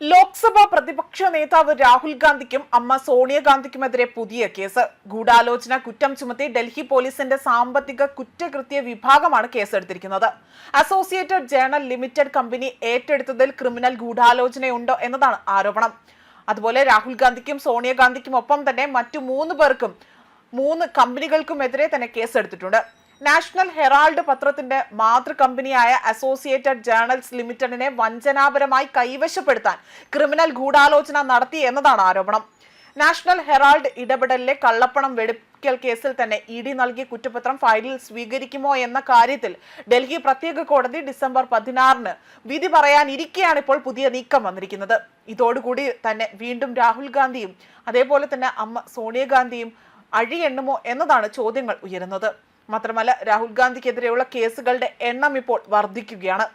ലോക്സഭാ പ്രതിപക്ഷ നേതാവ് രാഹുൽ ഗാന്ധിക്കും അമ്മ സോണിയാഗാന്ധിക്കുമെതിരെ പുതിയ കേസ്. ഗൂഢാലോചന കുറ്റം ചുമത്തി ഡൽഹി പോലീസിന്റെ സാമ്പത്തിക കുറ്റകൃത്യ വിഭാഗമാണ് കേസെടുത്തിരിക്കുന്നത്. അസോസിയേറ്റഡ് ജേണൽ ലിമിറ്റഡ് കമ്പനി ഏറ്റെടുത്തതിൽ ക്രിമിനൽ ഗൂഢാലോചനയുണ്ടോ എന്നതാണ് ആരോപണം. അതുപോലെ രാഹുൽ ഗാന്ധിക്കും സോണിയാഗാന്ധിക്കും ഒപ്പം തന്നെ മറ്റു മൂന്ന് പേർക്കും മൂന്ന് കമ്പനികൾക്കുമെതിരെ തന്നെ കേസെടുത്തിട്ടുണ്ട്. നാഷണൽ ഹെറാൾഡ് പത്രത്തിന്റെ മാതൃ കമ്പനിയായ അസോസിയേറ്റഡ് ജേണൽസ് ലിമിറ്റഡിനെ വഞ്ചനാപരമായി കൈവശപ്പെടുത്താൻ ക്രിമിനൽ ഗൂഢാലോചന നടത്തി എന്നതാണ് ആരോപണം. നാഷണൽ ഹെറാൾഡ് ഇടപെടലിലെ കള്ളപ്പണം വെടിക്കൽ കേസിൽ തന്നെ ഇ ഡി നൽകിയ കുറ്റപത്രം ഫയലിൽ സ്വീകരിക്കുമോ എന്ന കാര്യത്തിൽ ഡൽഹി പ്രത്യേക കോടതി ഡിസംബർ പതിനാറിന് വിധി പറയാനിരിക്കെയാണ് ഇപ്പോൾ പുതിയ നീക്കം വന്നിരിക്കുന്നത്. ഇതോടുകൂടി തന്നെ വീണ്ടും രാഹുൽ ഗാന്ധിയും അതേപോലെ തന്നെ അമ്മ സോണിയാഗാന്ധിയും അഴിയെണ്ണുമോ എന്നതാണ് ചോദ്യങ്ങൾ ഉയരുന്നത്. മാത്രമല്ല രാഹുൽ ഗാന്ധിക്കെതിരെയുള്ള കേസുകളുടെ എണ്ണം ഇപ്പോൾ വർദ്ധിക്കുകയാണ്.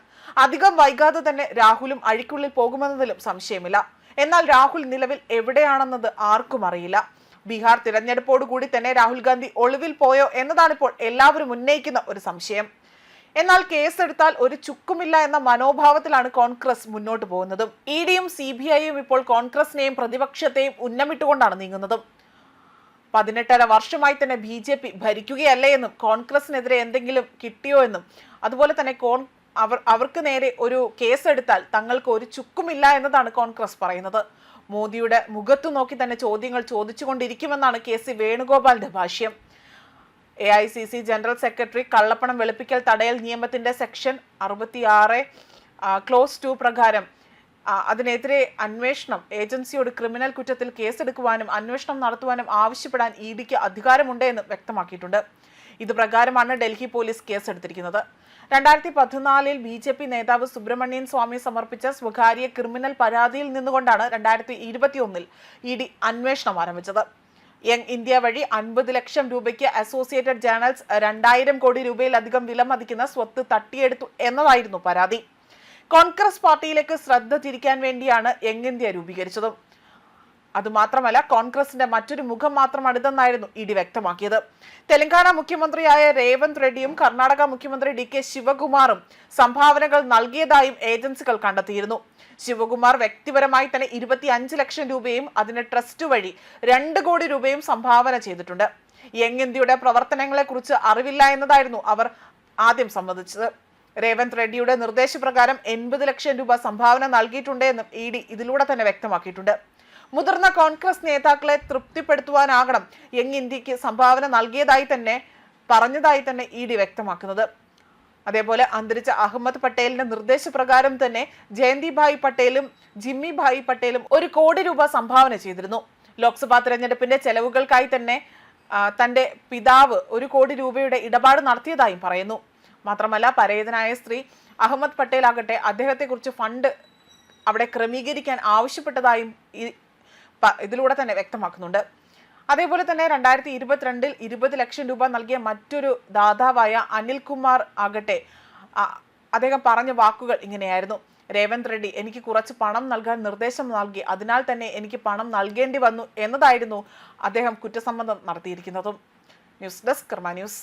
അധികം വൈകാതെ തന്നെ രാഹുലും അഴിക്കുള്ളിൽ പോകുമെന്നതിലും സംശയമില്ല. എന്നാൽ രാഹുൽ നിലവിൽ എവിടെയാണെന്നത് ആർക്കും അറിയില്ല. ബീഹാർ തിരഞ്ഞെടുപ്പോടുകൂടി തന്നെ രാഹുൽ ഗാന്ധി ഒളിവിൽ പോയോ എന്നതാണ് ഇപ്പോൾ എല്ലാവരും ഉന്നയിക്കുന്ന ഒരു സംശയം. എന്നാൽ കേസെടുത്താൽ ഒരു ചുക്കുമില്ല എന്ന മനോഭാവത്തിലാണ് കോൺഗ്രസ് മുന്നോട്ട് പോകുന്നതും. ഇ ഡിയും സി ബി ഐയും ഇപ്പോൾ കോൺഗ്രസിനെയും പ്രതിപക്ഷത്തെയും ഉന്നമിട്ടുകൊണ്ടാണ് നീങ്ങുന്നതും. പതിനെട്ടര വർഷമായി തന്നെ ബി ജെ പി ഭരിക്കുകയല്ലേ എന്നും കോൺഗ്രസിനെതിരെ എന്തെങ്കിലും കിട്ടിയോ എന്നും. അതുപോലെ തന്നെ കോൺ അവർ അവർക്ക് നേരെ ഒരു കേസെടുത്താൽ തങ്ങൾക്ക് ഒരു ചുക്കുമില്ല എന്നതാണ് കോൺഗ്രസ് പറയുന്നത്. മോദിയുടെ മുഖത്തു നോക്കി തന്നെ ചോദ്യങ്ങൾ ചോദിച്ചുകൊണ്ടിരിക്കുമെന്നാണ് കെ സി വേണുഗോപാലിന്റെ ഭാഷ്യം. A I C C general secretary കള്ളപ്പണം വെളുപ്പിക്കൽ തടയൽ നിയമത്തിന്റെ സെക്ഷൻ അറുപത്തിയാറ് ക്ലോസ് ടു പ്രകാരം അതിനെതിരെ അന്വേഷണം ഏജൻസിയോട് ക്രിമിനൽ കുറ്റത്തിൽ കേസെടുക്കുവാനും അന്വേഷണം നടത്തുവാനും ആവശ്യപ്പെടാൻ ഇ ഡിക്ക് അധികാരമുണ്ട് എന്നും വ്യക്തമാക്കിയിട്ടുണ്ട്. ഇത് പ്രകാരമാണ് ഡൽഹി പോലീസ് കേസെടുത്തിരിക്കുന്നത്. രണ്ടായിരത്തി പതിനാലിൽ ബി ജെ പി നേതാവ് സുബ്രഹ്മണ്യൻ സ്വാമി സമർപ്പിച്ച സ്വകാര്യ ക്രിമിനൽ പരാതിയിൽ നിന്നുകൊണ്ടാണ് രണ്ടായിരത്തി ഇരുപത്തിയൊന്നിൽ ഇ ഡി അന്വേഷണം ആരംഭിച്ചത്. യങ് ഇന്ത്യ വഴി അൻപത് ലക്ഷം രൂപയ്ക്ക് അസോസിയേറ്റഡ് ജേണൽസ് രണ്ടായിരം കോടി രൂപയിലധികം വിലമതിക്കുന്ന സ്വത്ത് തട്ടിയെടുത്തു എന്നതായിരുന്നു പരാതി. കോൺഗ്രസ് പാർട്ടിയിലേക്ക് ശ്രദ്ധ തിരിക്കാൻ വേണ്ടിയാണ് യങ് ഇന്ത്യ രൂപീകരിച്ചത്. അതുമാത്രമല്ല കോൺഗ്രസിന്റെ മറ്റൊരു മുഖം മാത്രം അടുത്തെന്നായിരുന്നു ഇഡി വ്യക്തമാക്കിയത്. തെലങ്കാന മുഖ്യമന്ത്രിയായ രേവന്ത് റെഡ്ഡിയും കർണാടക മുഖ്യമന്ത്രി ഡി കെ ശിവകുമാറും സംഭാവനകൾ നൽകിയതായും ഏജൻസികൾ കണ്ടെത്തിയിരുന്നു. ശിവകുമാർ വ്യക്തിപരമായി തന്നെ ഇരുപത്തി അഞ്ച് ലക്ഷം രൂപയും അതിന് ട്രസ്റ്റ് വഴി രണ്ട് കോടി രൂപയും സംഭാവന ചെയ്തിട്ടുണ്ട്. യങ് ഇന്ത്യയുടെ പ്രവർത്തനങ്ങളെക്കുറിച്ച് അറിവില്ല എന്നതായിരുന്നു അവർ ആദ്യം സമ്മതിച്ചത്. രേവന്ത് റെഡ്ഡിയുടെ നിർദ്ദേശപ്രകാരം എൺപത് ലക്ഷം രൂപ സംഭാവന നൽകിയിട്ടുണ്ട് എന്നും ഇ ഡി ഇതിലൂടെ തന്നെ വ്യക്തമാക്കിയിട്ടുണ്ട്. മുതിർന്ന കോൺഗ്രസ് നേതാക്കളെ തൃപ്തിപ്പെടുത്തുവാനാകണം യങ് ഇന്ത്യയ്ക്ക് സംഭാവന നൽകിയതായി തന്നെ പറഞ്ഞതായി തന്നെ ഇ ഡി വ്യക്തമാക്കുന്നത്. അതേപോലെ അന്തരിച്ച അഹമ്മദ് പട്ടേലിന്റെ നിർദ്ദേശപ്രകാരം തന്നെ ജയന്തിഭായ് പട്ടേലും ജിമ്മി ഭായ് പട്ടേലും ഒരു കോടി രൂപ സംഭാവന ചെയ്തിരുന്നു. ലോക്സഭാ തെരഞ്ഞെടുപ്പിന്റെ ചെലവുകൾക്കായി തന്നെ തന്റെ പിതാവ് ഒരു കോടി രൂപയുടെ ഇടപാട് നടത്തിയതായും പറയുന്നു. മാത്രമല്ല പരേതനായ സ്ത്രീ അഹമ്മദ് പട്ടേൽ ആകട്ടെ അദ്ദേഹത്തെക്കുറിച്ച് ഫണ്ട് അവിടെ ക്രമീകരിക്കാൻ ആവശ്യപ്പെട്ടതായും ഇതിലൂടെ തന്നെ വ്യക്തമാക്കുന്നുണ്ട്. അതേപോലെ തന്നെ രണ്ടായിരത്തി ഇരുപത്തിരണ്ടിൽ ഇരുപത് ലക്ഷം രൂപ നൽകിയ മറ്റൊരു ദാതാവായ അനിൽകുമാർ ആകട്ടെ അദ്ദേഹം പറഞ്ഞ വാക്കുകൾ ഇങ്ങനെയായിരുന്നു. രേവന്ത് റെഡ്ഡി എനിക്ക് കുറച്ച് പണം നൽകാൻ നിർദ്ദേശം നൽകി. അതിനാൽ തന്നെ എനിക്ക് പണം നൽകേണ്ടി വന്നു എന്നതായിരുന്നു അദ്ദേഹം കുറ്റസമ്മതം നടത്തിയിരിക്കുന്നതും. News desk Karma news.